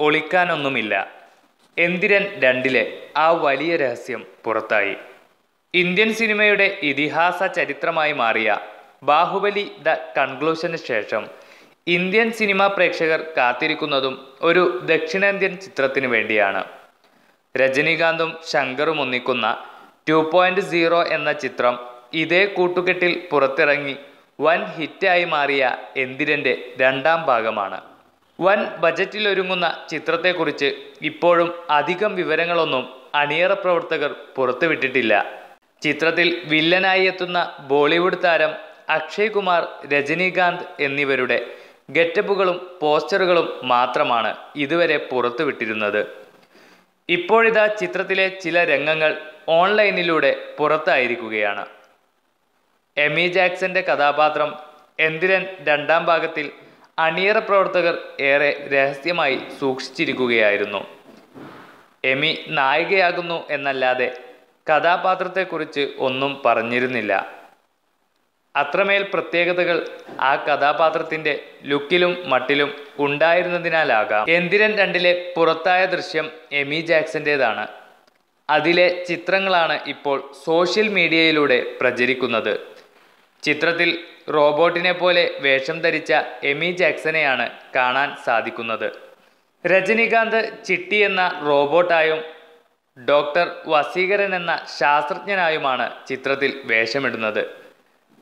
ഒളിക്കാനൊന്നുമില്ല. എന്തിരൻ രണ്ടിലെ ആ വലിയ രഹസ്യം പുറത്തായി. ഇന്ത്യൻ സിനിമയുടെ ഇതിഹാസ ചരിത്രമായി മാറിയ ബാഹുബലി ദ കൺക്ലൂഷന് ശേഷം ഇന്ത്യൻ സിനിമാ പ്രേക്ഷകർ കാത്തിരിക്കുന്നതും ഒരു ദക്ഷിണേന്ത്യൻ ചിത്രത്തിന് വേണ്ടിയാണ്. രജനീകാന്തും ശങ്കറും ഒന്നിക്കുന്ന ടു പോയിന്റ് സീറോ എന്ന ചിത്രം ഇതേ കൂട്ടുകെട്ടിൽ പുറത്തിറങ്ങി വൻ ഹിറ്റായി മാറിയ എന്തിരന്റെ രണ്ടാം ഭാഗമാണ്. വൻ ബജറ്റിലൊരുങ്ങുന്ന ചിത്രത്തെക്കുറിച്ച് ഇപ്പോഴും അധികം വിവരങ്ങളൊന്നും അണിയറ പ്രവർത്തകർ പുറത്തുവിട്ടിട്ടില്ല. ചിത്രത്തിൽ വില്ലനായി എത്തുന്ന ബോളിവുഡ് താരം അക്ഷയ് കുമാർ രജനീകാന്ത് എന്നിവരുടെ ഗെറ്റപ്പുകളും പോസ്റ്ററുകളും മാത്രമാണ് ഇതുവരെ പുറത്തുവിട്ടിരുന്നത്. ഇപ്പോഴിതാ ചിത്രത്തിലെ ചില രംഗങ്ങൾ ഓൺലൈനിലൂടെ പുറത്തായിരിക്കുകയാണ്. എമി ജാക്സന്റെ കഥാപാത്രം എന്തിരൻ രണ്ടാം ഭാഗത്തിൽ അണിയറ പ്രവർത്തകർ ഏറെ രഹസ്യമായി സൂക്ഷിച്ചിരിക്കുകയായിരുന്നു. എമി നായികയാകുന്നു എന്നല്ലാതെ കഥാപാത്രത്തെക്കുറിച്ച് ഒന്നും പറഞ്ഞിരുന്നില്ല. അത്രമേൽ പ്രത്യേകതകൾ ആ കഥാപാത്രത്തിന്റെ ലുക്കിലും മട്ടിലും ഉണ്ടായിരുന്നതിനാലാകാം. എന്തിരൻ രണ്ടിലെ പുറത്തായ ദൃശ്യം എമി ജാക്സന്റേതാണ് അതിലെ ചിത്രങ്ങളാണ് ഇപ്പോൾ സോഷ്യൽ മീഡിയയിലൂടെ പ്രചരിക്കുന്നത്. ചിത്രത്തിൽ റോബോട്ടിനെ പോലെ വേഷം ധരിച്ച എമി ജാക്സനെയാണ് കാണാൻ സാധിക്കുന്നത്. രജനീകാന്ത് ചിട്ടി എന്ന റോബോട്ടായും ഡോക്ടർ വസീകരൻ എന്ന ശാസ്ത്രജ്ഞനായുമാണ് ചിത്രത്തിൽ വേഷമിടുന്നത്.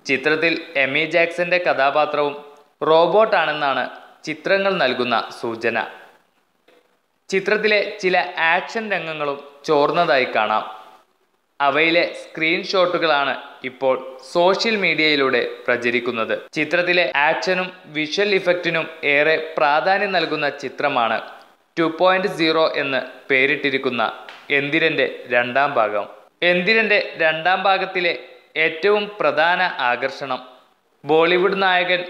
ചിത്രത്തിൽ എമി ജാക്സന്റെ കഥാപാത്രവും റോബോട്ടാണെന്നാണ് ചിത്രങ്ങൾ നൽകുന്ന സൂചന. ചിത്രത്തിലെ ചില ആക്ഷൻ രംഗങ്ങളും ചോർന്നതായി കാണാം. അവയിലെ സ്ക്രീൻഷോട്ടുകളാണ് ഇപ്പോൾ സോഷ്യൽ മീഡിയയിലൂടെ പ്രചരിക്കുന്നത്. ചിത്രത്തിലെ ആക്ഷനും വിഷ്വൽ ഇഫക്റ്റിനും ഏറെ പ്രാധാന്യം നൽകുന്ന ചിത്രമാണ് ടു പോയിന്റ് സീറോ എന്ന് പേരിട്ടിരിക്കുന്ന എന്തിരന്റെ രണ്ടാം ഭാഗം. എന്തിരന്റെ രണ്ടാം ഭാഗത്തിലെ ഏറ്റവും പ്രധാന ആകർഷണം ബോളിവുഡ് നായകൻ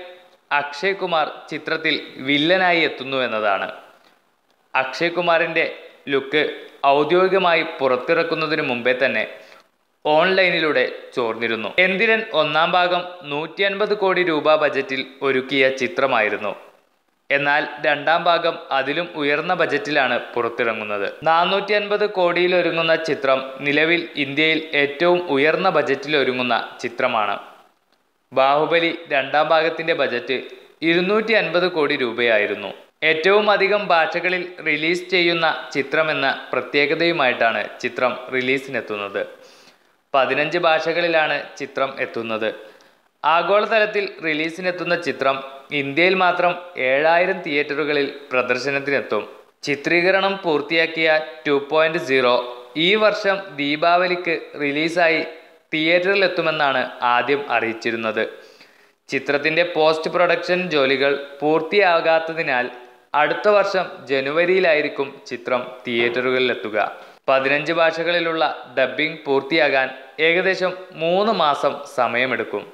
അക്ഷയ് കുമാർ ചിത്രത്തിൽ വില്ലനായി എത്തുന്നു എന്നതാണ്. അക്ഷയ് കുമാറിന്റെ ലുക്ക് ഔദ്യോഗികമായി പുറത്തിറക്കുന്നതിന് മുമ്പേ തന്നെ ഓൺലൈനിലൂടെ ചോർന്നിരുന്നു. എന്തിരൻ ഒന്നാം ഭാഗം നൂറ്റി അൻപത് കോടി രൂപ ബജറ്റിൽ ഒരുക്കിയ ചിത്രമായിരുന്നു. എന്നാൽ രണ്ടാം ഭാഗം അതിലും ഉയർന്ന ബജറ്റിലാണ് പുറത്തിറങ്ങുന്നത്. നാനൂറ്റി അൻപത് കോടിയിൽ ഒരുങ്ങുന്ന ചിത്രം നിലവിൽ ഇന്ത്യയിൽ ഏറ്റവും ഉയർന്ന ബജറ്റിൽ ഒരുങ്ങുന്ന ചിത്രമാണ്. ബാഹുബലി രണ്ടാം ഭാഗത്തിന്റെ ബജറ്റ് ഇരുന്നൂറ്റി അൻപത് കോടി രൂപയായിരുന്നു. ഏറ്റവും അധികം ഭാഷകളിൽ റിലീസ് ചെയ്യുന്ന ചിത്രമെന്ന പ്രത്യേകതയുമായിട്ടാണ് ചിത്രം റിലീസിനെത്തുന്നത്. പതിനഞ്ച് ഭാഷകളിലാണ് ചിത്രം എത്തുന്നത്. ആഗോളതലത്തിൽ റിലീസിനെത്തുന്ന ചിത്രം ഇന്ത്യയിൽ മാത്രം ഏഴായിരം തിയേറ്ററുകളിൽ പ്രദർശനത്തിനെത്തും. ചിത്രീകരണം പൂർത്തിയാക്കിയ ടു പോയിന്റ് സീറോ ഈ വർഷം ദീപാവലിക്ക് റിലീസായി തിയേറ്ററിലെത്തുമെന്നാണ് ആദ്യം അറിയിച്ചിരുന്നത്. ചിത്രത്തിന്റെ പോസ്റ്റ് പ്രൊഡക്ഷൻ ജോലികൾ പൂർത്തിയാകാത്തതിനാൽ അടുത്ത വർഷം ജനുവരിയിലായിരിക്കും ചിത്രം തിയേറ്ററുകളിലെത്തുക. പതിനഞ്ച് ഭാഷകളിലുള്ള ഡബ്ബിംഗ് പൂർത്തിയാകാൻ ഏകദേശം മൂന്ന് മാസം സമയമെടുക്കും.